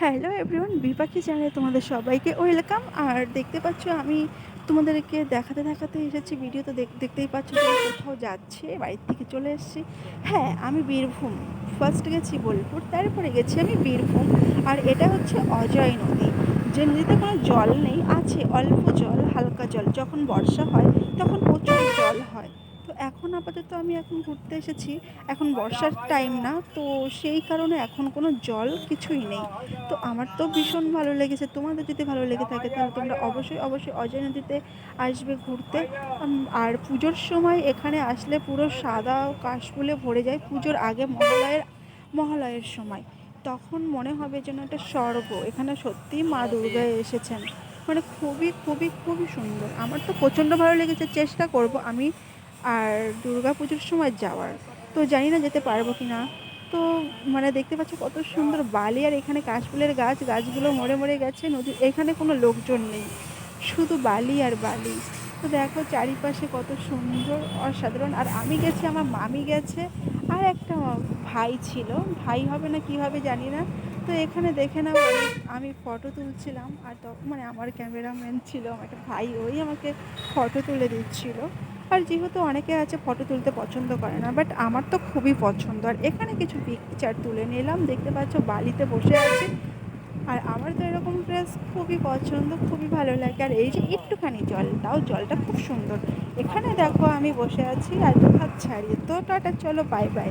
Hello everyone বিপাকি চ্যানেলে তোমাদের সবাইকে ওয়েলকাম আর দেখতে পাচ্ছ, আমি তোমাদেরকে দেখাতে দেখাতে এসেছি ভিডিও তো দেখতেই পাচ্ছ যে কোথাও যাচ্ছে, বাড়ির থেকে চলে এসেছি। হ্যাঁ আমি বীরভূম। ফার্স্ট গেছি বোলপুর, তারপরে গেছি আমি বীরভূম। আর এটা হচ্ছে অজয় নদী। যে নদীতে কোনো জল নেই, আছে অল্প জল, হালকা জল। যখন বর্ষা হয়, তখন প্রচুর জল হয় তো এখন আপাতত আমি এখন ঘুরতে এসেছি। এখন বর্ষার টাইম না, তো সেই কারণে এখন কোনো জল কিছুই নেই। তো আমার তো ভীষণ ভালো লেগেছে, তোমাদের যদি ভালো লেগে থাকে তাহলে তোমরা অবশ্যই অবশ্যই অজয় নদীতে আসবে ঘুরতে। আর পুজোর সময় এখানে আসলে পুরো সাদা কাশফুলে ভরে যায় পুজোর আগে মহালয়ের মহালয়ের সময়। তখন মনে হবে যেন একটা স্বর্গ, এখানে সত্যিই মা দুর্গা এসেছেন। মানে খুবই খুবই খুবই সুন্দর। আমার তো প্রচণ্ড ভালো লেগেছে, চেষ্টা করব আমি আর দুর্গা পুজোর সময় যাওয়ার। তো জানি না যেতে পারব কি না তো মানে দেখতে পাচ্ছ কত সুন্দর বালি আর এখানে কাশফুলের গাছ। গাছগুলো মরে মরে গেছে। নদী, এখানে কোনো লোকজন নেই। শুধু বালি আর বালি। তো দেখো চারিপাশে কত সুন্দর, অসাধারণ। আর আমি গেছি, আমার মামি গেছে। আর একটা ভাই ছিল। ভাই হবে না, কী হবে জানি না। তো এখানে দেখে না আমি ফটো তুলছিলাম। আর তখন মানে আমার ক্যামেরাম্যান ছিল আমার একটা ভাই ওই আমাকে ফটো তুলে দিচ্ছিল। আর যেহেতু অনেকে আছে ফটো তুলতে পছন্দ করে না বাট আমার তো খুবই পছন্দ। আর এখানে কিছু পিকচার তুলে নিলাম, দেখতে পাচ্ছ বালিতে বসে আছে। আর আমার তো এরকম ড্রেস খুবই পছন্দ, খুবই ভালো লাগে। আর এই যে একটুখানি জল তাও জলটা খুব সুন্দর। এখানে দেখো আমি বসে আছি আর হাত ছাড়িয়ে। তো টাটা, চলো বাই বাই